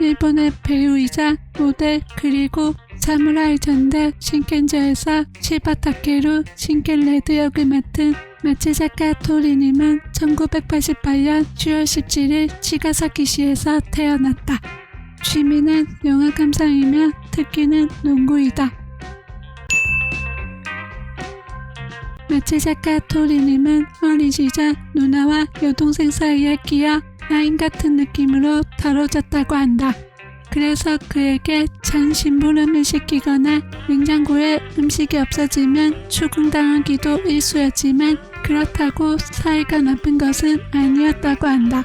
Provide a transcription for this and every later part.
일본의 배우이자 모델 그리고 사무라이 전대 신켄저에서 시바타케루 신켄레드 역을 맡은 마츠자카 토리님은 1988년 10월 17일 치가사키시에서 태어났다. 취미는 영화 감상이며 특기는 농구이다. 마츠자카 토리님은 어린 시절 누나와 여동생 사이에 끼어 아인 같은 느낌으로 다뤄졌다고 한다. 그래서 그에게 잔 심부름을 시키거나 냉장고에 음식이 없어지면 추궁당하기도 일쑤였지만 그렇다고 사이가 나쁜 것은 아니었다고 한다.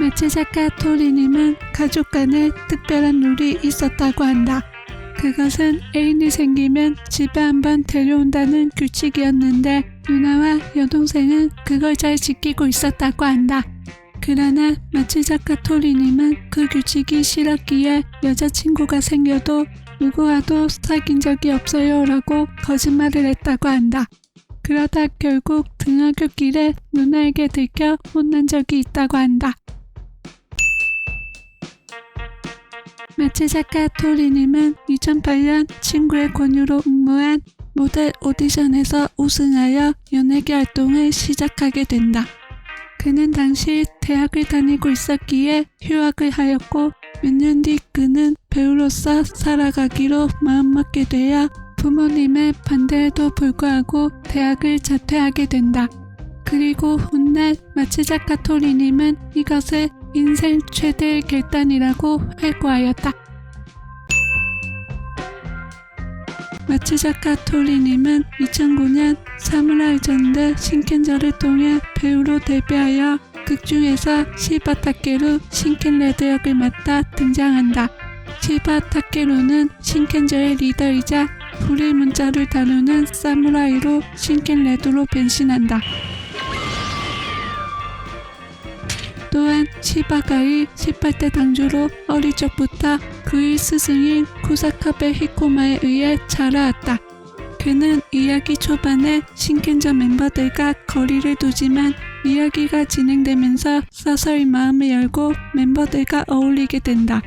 마츠자카 토리님은 가족 간에 특별한 룰이 있었다고 한다. 그것은 애인이 생기면 집에 한번 데려온다는 규칙이었는데 누나와 여동생은 그걸 잘 지키고 있었다고 한다. 그러나 마츠자카 토리님은 그 규칙이 싫었기에 여자친구가 생겨도 누구와도 사귄 적이 없어요 라고 거짓말을 했다고 한다. 그러다 결국 등하교 길에 누나에게 들켜 혼난 적이 있다고 한다. 마츠자카 토리님은 2008년 친구의 권유로 응모한 모델 오디션에서 우승하여 연예계 활동을 시작하게 된다. 그는 당시 대학을 다니고 있었기에 휴학을 하였고 몇 년 뒤 그는 배우로서 살아가기로 마음먹게 되어 부모님의 반대에도 불구하고 대학을 자퇴하게 된다. 그리고 훗날 마츠자카 토리님은 이것을 인생 최대의 결단이라고 회고하였다. 마츠자카 토리님은 2009년 사무라이 전대 신켄저를 통해 배우로 데뷔하여 극중에서 시바 타케루 신켄레드 역을 맡아 등장한다. 시바 타케루는 신켄저의 리더이자 불의 문자를 다루는 사무라이로 신켄레드로 변신한다. 또한 시바가의 18대 당주로 어릴 적부터 그의 스승인 쿠사카베 히코마에 의해 자라왔다. 그는 이야기 초반에 신켄저 멤버들과 거리를 두지만 이야기가 진행되면서 서서히 마음을 열고 멤버들과 어울리게 된다.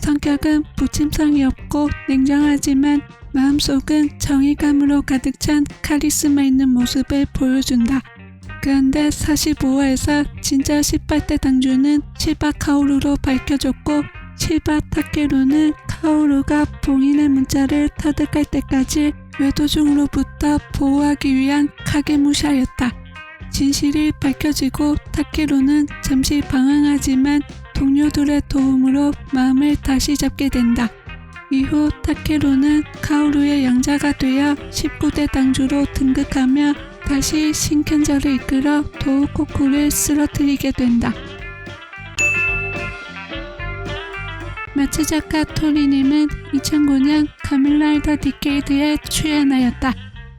성격은 부침성이 없고 냉정하지만 마음속은 정의감으로 가득 찬 카리스마 있는 모습을 보여준다. 그런데 45화에서 진짜 18대 당주는 시바 카오루로 밝혀졌고 시바 타케루는 카오루가 봉인의 문자를 터득할 때까지 외도중으로부터 보호하기 위한 카게무샤였다. 진실이 밝혀지고 타케루는 잠시 방황하지만 동료들의 도움으로 마음을 다시 잡게 된다. 이후 타케루는 카오루의 양자가 되어 19대 당주로 등극하며 다시 신켄저를 이끌어 도우코쿠를 쓰러뜨리게 된다. 마츠자카 토리님은 2009년 카밀라이더 디케이드에 출연하였다.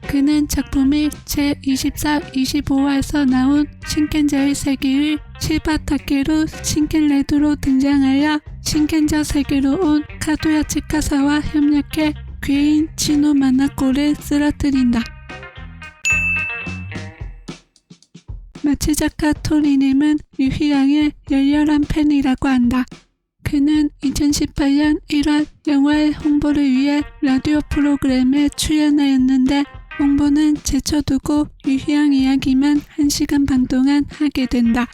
그는 작품이 제24, 25화에서 나온 신켄저의 세계의 시바타케루 신켄레드로 등장하여 신켄저 세계로 온 카도야 치카사와 협력해 괴인 치노 마나코를 쓰러뜨린다. 마츠자카 토리님은 유희양의 열렬한 팬이라고 한다. 그는 2018년 1월 영화의 홍보를 위해 라디오 프로그램에 출연하였는데 홍보는 제쳐두고 유희양 이야기만 1시간 반 동안 하게 된다.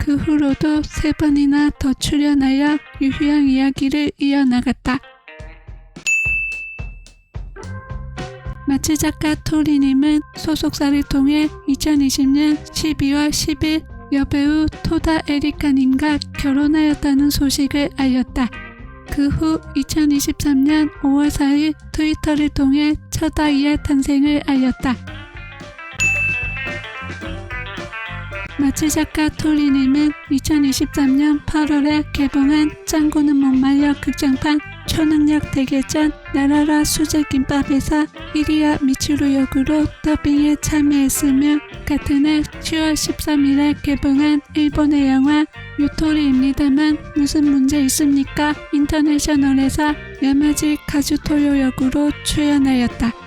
그 후로도 세 번이나 더 출연하여 유희양 이야기를 이어나갔다. 마츠자카 토리님은 소속사를 통해 2020년 12월 10일 여배우 토다 에리카님과 결혼하였다는 소식을 알렸다. 그 후 2023년 5월 4일 트위터를 통해 첫 아이의 탄생을 알렸다. 마츠자카 토리님은 2023년 8월에 개봉한 짱구는 못 말려 극장판 초능력 대결전 나라라 수제김밥에서 이리야 미치루 역으로 더빙에 참여했으며 같은 해 10월 13일에 개봉한 일본의 영화 유토리입니다만 무슨 문제 있습니까? 인터내셔널에서 야마지 카즈토요 역으로 출연하였다.